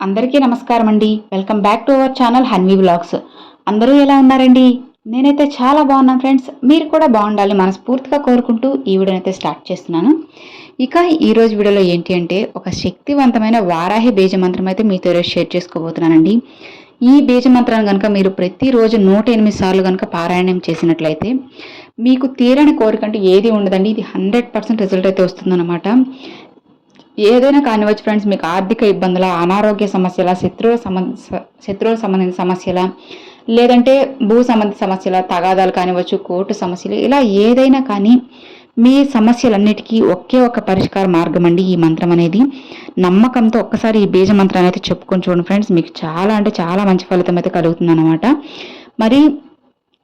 అందరికీ నమస్కారం అండి welcome back to our channel Hanvi blogs అందరూ ఎలా ఉన్నారండి? నేనైతే చాలా బాగున్నాను ఫ్రెండ్స్ మీరు కూడా బాగుండాలి మనస్ఫూర్తిగా కోరుకుంటూ ఈ వీడియోనైతే స్టార్ట్ చేస్తున్నాను. ఇక ఈరోజు వీడియోలో ఏంటి అంటే ఒక శక్తివంతమైన వారాహి బీజ మంత్రం అయితే మీతో ఈరోజు షేర్ చేసుకోబోతున్నానండి. ఈ బీజ మంత్రాన్ని కనుక మీరు ప్రతిరోజు నూట ఎనిమిది సార్లు కనుక పారాయణం చేసినట్లయితే మీకు తీరని కోరిక అంటే ఏది ఉండదండి. ఇది హండ్రెడ్ పర్సెంట్ రిజల్ట్ అయితే వస్తుందన్నమాట. ఏదైనా కానివచ్చు ఫ్రెండ్స్ మీకు ఆర్థిక ఇబ్బందుల అనారోగ్య సమస్యల శత్రువుల సంబంధ శత్రువుల సంబంధించిన సమస్యల లేదంటే భూ సంబంధిత సమస్యల తగాదాలు కానివచ్చు కోర్టు సమస్యలు ఇలా ఏదైనా కానీ మీ సమస్యలన్నిటికీ ఒకే ఒక పరిష్కార మార్గం అండి ఈ మంత్రం అనేది. నమ్మకంతో ఒక్కసారి ఈ బీజ మంత్రాన్ని అయితే చెప్పుకొని చూడండి ఫ్రెండ్స్ మీకు చాలా అంటే చాలా మంచి ఫలితం అయితే కలుగుతుంది అనమాట మరి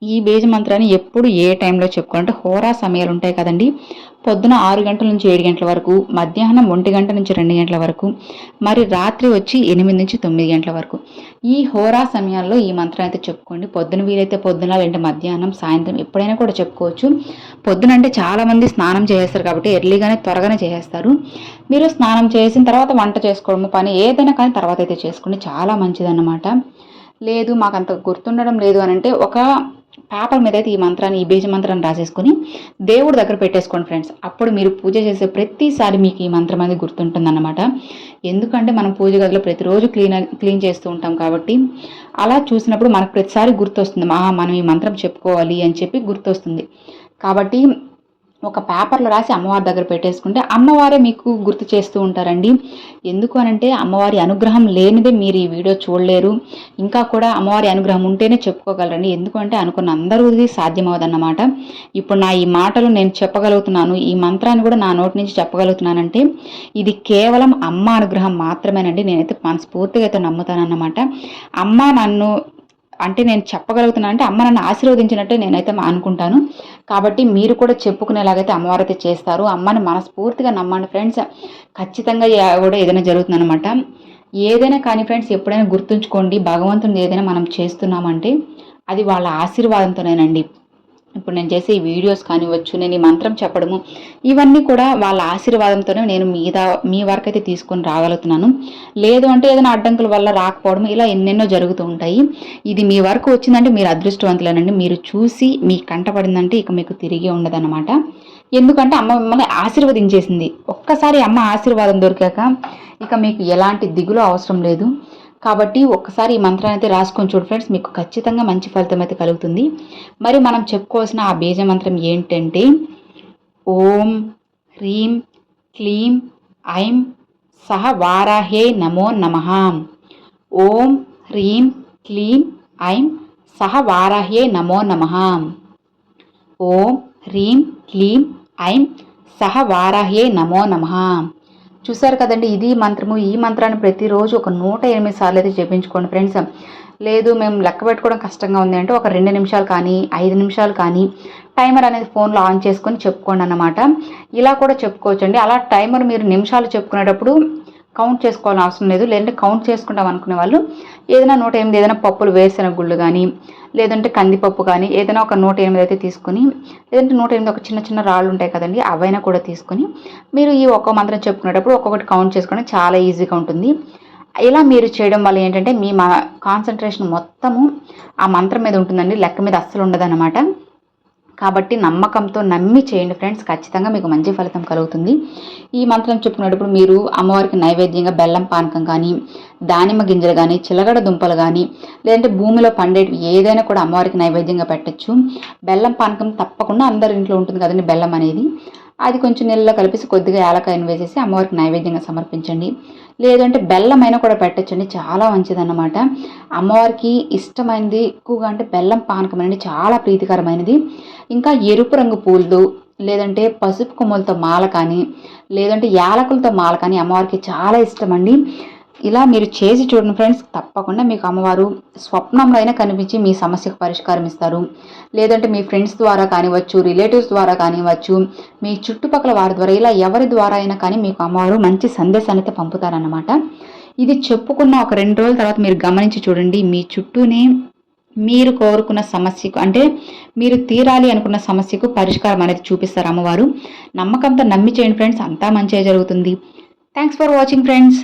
ఈ బీజ మంత్రాన్ని ఎప్పుడు ఏ టైంలో చెప్పుకోవాలంటే హోరా సమయాలు ఉంటాయి కదండి. పొద్దున ఆరు గంటల నుంచి ఏడు గంటల వరకు మధ్యాహ్నం ఒంటి గంట నుంచి రెండు గంటల వరకు మరి రాత్రి వచ్చి ఎనిమిది నుంచి తొమ్మిది గంటల వరకు. ఈ హోరా సమయాల్లో ఈ మంత్రం అయితే చెప్పుకోండి. పొద్దున వీలైతే పొద్దున లేదంటే మధ్యాహ్నం సాయంత్రం ఎప్పుడైనా కూడా చెప్పుకోవచ్చు. పొద్దున అంటే చాలామంది స్నానం చేసేస్తారు కాబట్టి ఎర్లీగానే త్వరగానే చేసేస్తారు. మీరు స్నానం చేసిన తర్వాత వంట చేసుకోవడం పని ఏదైనా కానీ తర్వాత అయితే చేసుకోండి. చాలా మంచిదన్నమాట. లేదు మాకు అంత గుర్తుండడం లేదు అని అంటే ఒక పేపర్ మీద అయితే ఈ మంత్రాన్ని ఈ బీజ మంత్రాన్ని రాసేసుకుని దేవుడి దగ్గర పెట్టేసుకోండి ఫ్రెండ్స్ అప్పుడు మీరు పూజ చేసే ప్రతిసారి మీకు ఈ మంత్రం అనేది గుర్తుంటుందన్నమాట. ఎందుకంటే మనం పూజ గదిలో ప్రతిరోజు క్లీన్ క్లీన్ చేస్తూ ఉంటాం కాబట్టి అలా చూసినప్పుడు మనకు ప్రతిసారి గుర్తొస్తుంది. మహా మనం ఈ మంత్రం చెప్పుకోవాలి అని చెప్పి గుర్తొస్తుంది. కాబట్టి ఒక పేపర్లో రాసి అమ్మవారి దగ్గర పెట్టేసుకుంటే అమ్మవారే మీకు గుర్తు చేస్తూ ఉంటారండి. ఎందుకు అనంటే అమ్మవారి అనుగ్రహం లేనిదే మీరు ఈ వీడియో చూడలేరు. ఇంకా కూడా అమ్మవారి అనుగ్రహం ఉంటేనే చెప్పుకోగలరండి. ఎందుకంటే అనుకున్న అందరూది సాధ్యమవుదన్నమాట. ఇప్పుడు నా ఈ మాటలు నేను చెప్పగలుగుతున్నాను. ఈ మంత్రాన్ని కూడా నా నోటి నుంచి చెప్పగలుగుతున్నానంటే ఇది కేవలం అమ్మ అనుగ్రహం మాత్రమేనండి. నేనైతే మనస్ఫూర్తిగా అయితే నమ్ముతానన్నమాట. అమ్మ నన్ను అంటే నేను చెప్పగలుగుతున్నాను అంటే అమ్మ నన్ను ఆశీర్వదించినట్టే నేనైతే అనుకుంటాను. కాబట్టి మీరు కూడా చెప్పుకునేలాగైతే అమ్మవారైతే అయితే చేస్తారు. అమ్మని మనస్ఫూర్తిగా నమ్మండి ఫ్రెండ్స్. ఖచ్చితంగా కూడా ఏదైనా జరుగుతుందనమాట ఏదైనా కానీ ఫ్రెండ్స్ ఎప్పుడైనా గుర్తుంచుకోండి. భగవంతుని ఏదైనా మనం చేస్తున్నామంటే అది వాళ్ళ ఆశీర్వాదంతోనేనండి. ఇప్పుడు నేను చేసే ఈ వీడియోస్ కానివ్వచ్చు నేను ఈ మంత్రం చెప్పడము ఇవన్నీ కూడా వాళ్ళ ఆశీర్వాదంతోనే నేను మీద మీ వరకు అయితే తీసుకొని రాగలుగుతున్నాను. లేదు అంటే ఏదైనా అడ్డంకుల వల్ల రాకపోవడం ఇలా ఎన్నెన్నో జరుగుతూ ఉంటాయి. ఇది మీ వరకు వచ్చిందంటే మీరు అదృష్టవంతులేనండి. మీరు చూసి మీ కంటపడిందంటే ఇక మీకు తిరిగి ఉండదన్నమాట. ఎందుకంటే అమ్మ మిమ్మల్ని ఆశీర్వదించేసింది. ఒక్కసారి అమ్మ ఆశీర్వాదం దొరికాక ఇక మీకు ఎలాంటి దిగులు అవసరం లేదు. కాబట్టి ఒక్కసారి ఈ మంత్రాన్ని అయితే రాసుకొని చూడు ఫ్రెండ్స్ మీకు ఖచ్చితంగా మంచి ఫలితం అయితే కలుగుతుంది. మరి మనం చెప్పుకోవాల్సిన ఆ బీజ మంత్రం ఏంటంటే ఓం హ్రీం క్లీం ఐం సహ వారాహే నమో నమ. ఓం హ్రీం క్లీం ఐం సహ వారాహే నమో నమ. ఓం హ్రీం క్లీం ఐం సహ వారాహే నమో నమ. చూసారు కదండి ఇది మంత్రము ఈ మంత్రాన్ని ప్రతిరోజు ఒక నూట ఎనిమిది సార్లు అయితే జపించుకోండి ఫ్రెండ్స్. లేదు మేము లెక్క పెట్టుకోవడం కష్టంగా ఉంది అంటే ఒక రెండు నిమిషాలు కానీ ఐదు నిమిషాలు కానీ టైమర్ అనేది ఫోన్లో ఆన్ చేసుకొని చెప్పుకోండి అన్నమాట. ఇలా కూడా చెప్పుకోవచ్చండి. అలా టైమర్ మీరు నిమిషాలు చెప్పుకునేటప్పుడు కౌంట్ చేసుకోవాలని అవసరం లేదు. లేదంటే కౌంట్ చేసుకుంటాం అనుకునే వాళ్ళు ఏదైనా నూట ఎనిమిది ఏదైనా పప్పులు వేసిన గుళ్ళు కానీ లేదంటే కందిపప్పు కానీ ఏదైనా ఒక నూట ఎనిమిది అయితే తీసుకొని లేదంటే నూట ఎనిమిది ఒక చిన్న చిన్న రాళ్ళు ఉంటాయి కదండి అవైనా కూడా తీసుకొని మీరు ఈ ఒక్క మంత్రం చెప్పుకునేటప్పుడు ఒక్కొక్కటి కౌంట్ చేసుకోవడం చాలా ఈజీగా ఉంటుంది. ఇలా మీరు చేయడం వల్ల ఏంటంటే మీ మా కాన్సన్ట్రేషన్ మొత్తము ఆ మంత్రం మీద ఉంటుందండి. లెక్క మీద అస్సలు ఉండదన్నమాట. కాబట్టి నమ్మకంతో నమ్మి చేయండి ఫ్రెండ్స్. ఖచ్చితంగా మీకు మంచి ఫలితం కలుగుతుంది. ఈ మంత్రం చెప్పుకునేటప్పుడు మీరు అమ్మవారికి నైవేద్యంగా బెల్లం పానకం కానీ దానిమ్మ గింజలు కానీ చిలగడ దుంపలు కానీ లేదంటే భూమిలో పండేటివి ఏదైనా కూడా అమ్మవారికి నైవేద్యంగా పెట్టచ్చు. బెల్లం పానకం తప్పకుండా అందరి ఇంట్లో ఉంటుంది కదండి బెల్లం అనేది. అది కొంచెం నీళ్ళలో కలిపేసి కొద్దిగా యాలకాయను వేసేసి అమ్మవారికి నైవేద్యంగా సమర్పించండి. లేదంటే బెల్లమైనా కూడా పెట్టచ్చండి. చాలా మంచిదన్నమాట. అమ్మవారికి ఇష్టమైనది ఎక్కువగా అంటే బెల్లం పానకం అనేది చాలా ప్రీతికరమైనది. ఇంకా ఎరుపు రంగు పూలు లేదంటే పసుపు కొమ్మలతో మాల కానీ లేదంటే యాలకులతో మాల కానీ అమ్మవారికి చాలా ఇష్టం అండి ఇలా మీరు చేసి చూడండి ఫ్రెండ్స్ తప్పకుండా మీకు అమ్మవారు స్వప్నంలో అయినా కనిపించి మీ సమస్యకు పరిష్కారం ఇస్తారు. లేదంటే మీ ఫ్రెండ్స్ ద్వారా కానివచ్చు రిలేటివ్స్ ద్వారా కానివచ్చు మీ చుట్టుపక్కల వారి ద్వారా ఇలా ఎవరి ద్వారా అయినా కానీ మీకు అమ్మవారు మంచి సందేశాన్ని అయితే పంపుతారన్నమాట. ఇది చెప్పుకున్న ఒక రెండు రోజుల తర్వాత మీరు గమనించి చూడండి మీ చుట్టూనే మీరు కోరుకున్న సమస్యకు అంటే మీరు తీరాలి అనుకున్న సమస్యకు పరిష్కారం అనేది చూపిస్తారు అమ్మవారు. నమ్మకంతో నమ్మి చేయండి ఫ్రెండ్స్ అంతా మంచిగా జరుగుతుంది. Thanks for watching friends